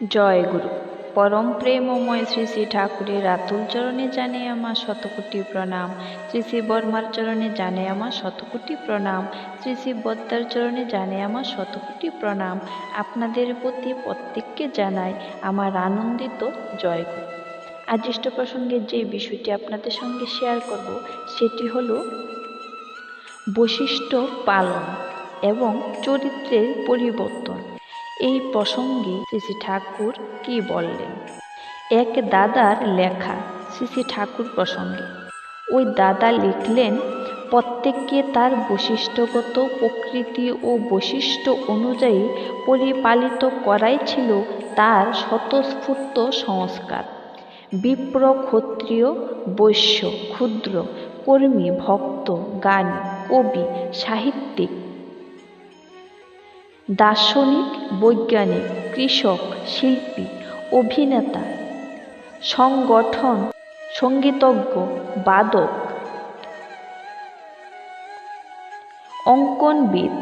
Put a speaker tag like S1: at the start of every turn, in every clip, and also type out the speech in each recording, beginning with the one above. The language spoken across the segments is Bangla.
S1: জয় গুরু। পরম প্রেমময় শ্রী শ্রী ঠাকুরের রাতুল চরণে জানে আমার শতকোটি প্রণাম। শ্রী শ্রী বর্মার চরণে জানে আমার শতকোটি প্রণাম। শ্রী শ্রী বদ্দার চরণে জানে আমার শতকোটি প্রণাম। আপনাদের প্রতি প্রত্যেককে জানাই আমার আনন্দিত জয় গুরু। আজ ইষ্ট প্রসঙ্গে যে বিষয়টি আপনাদের সঙ্গে শেয়ার করব, সেটি হলো বৈশিষ্ট্য পালন এবং চরিত্রের পরিবর্তন। এই প্রসঙ্গে শ্রী ঠাকুর কি বললেন? এক দাদার লেখা শ্রী ঠাকুর প্রসঙ্গে। ওই দাদা লিখলেন, প্রত্যেককে তার বৈশিষ্ট্যগত প্রকৃতি ও বৈশিষ্ট্য অনুযায়ী পরিপালিত করাই ছিল তার স্বতঃস্ফূর্ত সংস্কার। বিপ্র, ক্ষত্রিয়, বৈশ্য, ক্ষুদ্র, কর্মী, ভক্ত, গান, কবি, সাহিত্যিক দার্শনিক, বৈজ্ঞানিক, কৃষক, শিল্পী, অভিনেতা, সংগঠন, সঙ্গীতজ্ঞ, বাদক, অঙ্কনবিদ,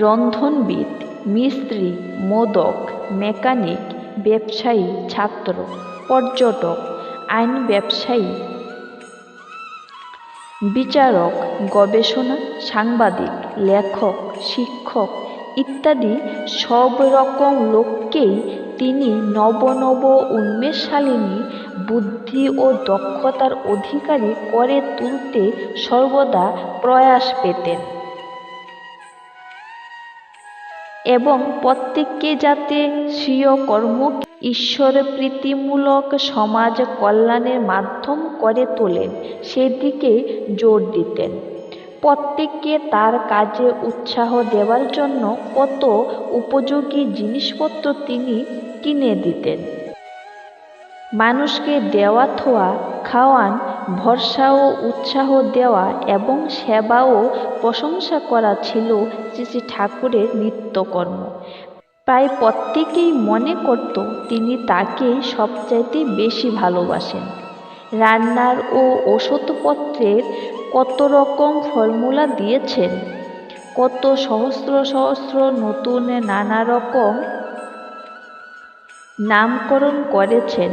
S1: রন্ধনবিদ, মিস্ত্রি, মোদক, মেকানিক, ব্যবসায়ী, ছাত্র, পর্যটক, আইন ব্যবসায়ী, বিচারক, গবেষণা, সাংবাদিক, লেখক, শিক্ষক ইত্যাদি সব রকম লোককেই তিনি নব নব উন্মেষশালিনী বুদ্ধি ও দক্ষতার অধিকারী করে তুলতে সর্বদা প্রয়াস পেতেন। এবং প্রত্যেককে যাতে স্বীয় কর্ম ঈশ্বর প্রীতিমূলক সমাজ কল্যাণের মাধ্যম করে তোলেন, সেদিকে জোর দিতেন। প্রত্যেককে তার কাজে উৎসাহ দেওয়ার জন্য কত উপযোগী জিনিসপত্র তিনি কিনে দিতেন। মানুষকে দেওয়া থোয়া, খাওয়ান, ভরসা ও উৎসাহ দেওয়া এবং সেবা ও প্রশংসা করা ছিল শ্রী ঠাকুরের নিত্যকর্ম। প্রায় প্রত্যেকেই মনে করত তিনি তাকেই সবচাইতে বেশি ভালোবাসেন। রান্নার ও ওষুধপত্রের কত রকম ফর্মুলা দিয়েছেন? কত সহস্র সহস্র নতুন নানা রকম নামকরণ করেছেন।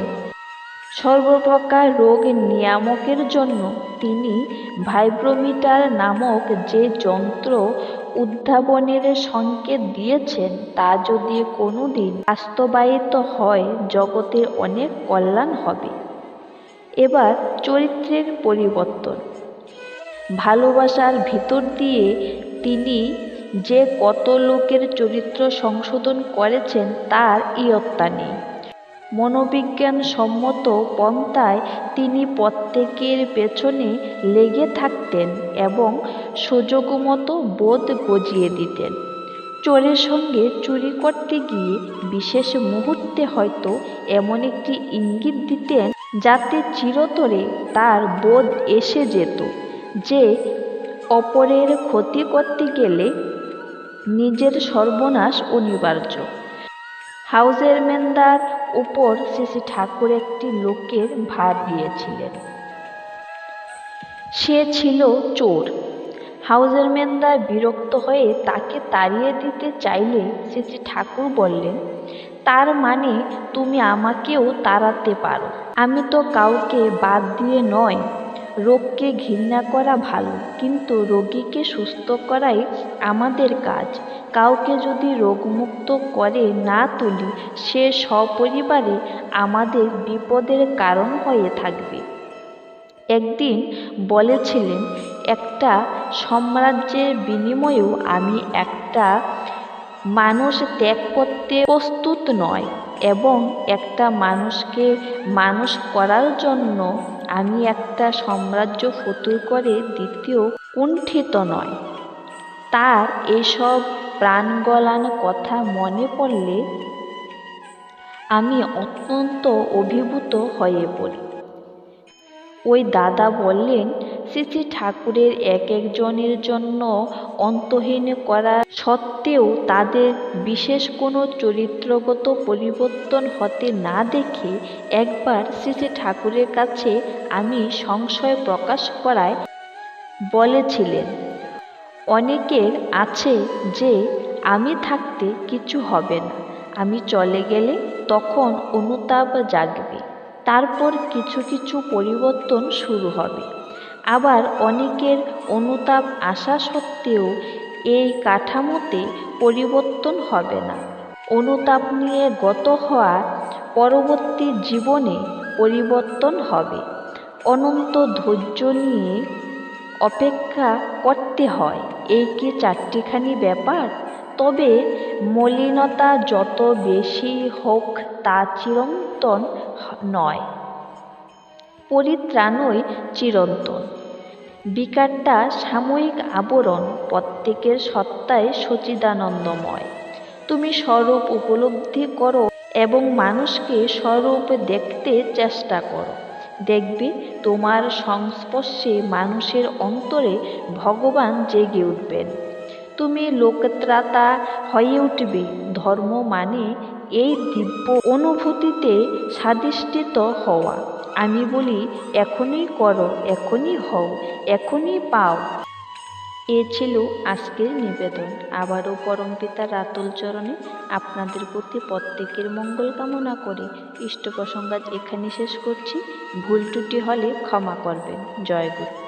S1: সর্বপ্রকার রোগ নিয়ামকের জন্য তিনি ভাইব্রোমিটার নামক যে যন্ত্র উদ্ভাবনের সংকেত দিয়েছেন, তা যদি কোনোদিন বাস্তবায়িত হয় জগতের অনেক কল্যাণ হবে। এবার চরিত্রের পরিবর্তন। ভালোবাসার ভিতর দিয়ে তিনি যে কত লোকের চরিত্র সংশোধন করেছেন তার ইয়ত্তা নেই মনোবিজ্ঞান সম্মত পন্থায় তিনি প্রত্যেকের পেছনে লেগে থাকতেন এবং সুযোগমতো বোধ গজিয়ে দিতেন। চোরের সঙ্গে চুরি করতে গিয়ে বিশেষ মুহূর্তে হয়তো এমন একটি ইঙ্গিত দিতেন যাতে চিরতরে তার বোধ এসে যেত। যে অপরের ক্ষতি করতে গেলে নিজের সর্বনাশ অনিবার্য। হাউজের মেন্দার উপর শ্রী ঠাকুর একটি লোকের ভার দিয়েছিলেন। সে ছিল চোর। হাউজের মেন্দার বিরক্ত হয়ে তাকে তাড়িয়ে দিতে চাইলে শ্রী ঠাকুর বললেন, তার মানে তুমি আমাকেও তাড়াতে পারো। আমি তো কাউকে বাদ দিয়ে নয় রোগকে ঘৃণা করা ভালো, কিন্তু রোগীকে সুস্থ করাই আমাদের কাজ। কাউকে যদি রোগমুক্ত করে না তুলি, সে সপরিবারে আমাদের বিপদের কারণ হয়ে থাকবে। একদিন বলেছিলেন, একটা সাম্রাজ্যের বিনিময়েও আমি একটা মানুষ ত্যাগ করতে প্রস্তুত নয় এবং একটা মানুষকে মানুষ করার জন্য আমি একটা সাম্রাজ্য ফতুর করে দ্বিতীয় কুণ্ঠিত নয়। তার এসব প্রাণগলান কথা মনে পড়লে আমি অত্যন্ত অভিভূত হয়ে পড়ি। ওই দাদা বললেন শ্রী শ্রী ঠাকুরের এক একজনের জন্য অন্তহীন করা সত্ত্বেও তাদের বিশেষ কোনো চরিত্রগত পরিবর্তন হতে না দেখে একবার শ্রী শ্রী ঠাকুরের কাছে আমি সংশয় প্রকাশ করায় বলেছিলেন, অনেকের আছে যে আমি থাকতে কিছু হবে না, আমি চলে গেলে তখন অনুতাপ জাগবে, তারপর কিছু কিছু পরিবর্তন শুরু হবে। আবার অনেকের অনুতাপ আসা সত্ত্বেও এই কাঠামোতে পরিবর্তন হবে না। অনুতাপ নিয়ে গত হওয়া পরবর্তী জীবনে পরিবর্তন হবে। অনন্ত ধৈর্য নিয়ে অপেক্ষা করতে হয়। এই কি চারটিখানি ব্যাপার? তবে মলিনতা যত বেশি হোক তা চিরন্তন নয়। পরিত্রাণই চিরন্তন। বিকারটা সাময়িক আবরণ প্রত্যেকের সত্তায় সচিদানন্দময়। তুমি স্বরূপ উপলব্ধি করো এবং মানুষকে স্বরূপ দেখতে চেষ্টা করো। দেখবে তোমার সংস্পর্শে মানুষের অন্তরে ভগবান জেগে উঠবেন। তুমি লোকত্রাতা হয়ে উঠবে। ধর্ম মানে এই দিব্য অনুভূতিতে স্বাধিষ্ঠিত হওয়া। আমি বলি, এখনই করো, এখনই হও, এখনই পাও। এ ছিল আজকের নিবেদন। আবারও পরমপিতার রাতুল চরণে আপনাদের প্রতি প্রত্যেকের মঙ্গল কামনা করে। ইষ্ট প্রসঙ্গাত এখানে শেষ করছি। ভুল ত্রুটি হলে ক্ষমা করবেন। জয় গুরু।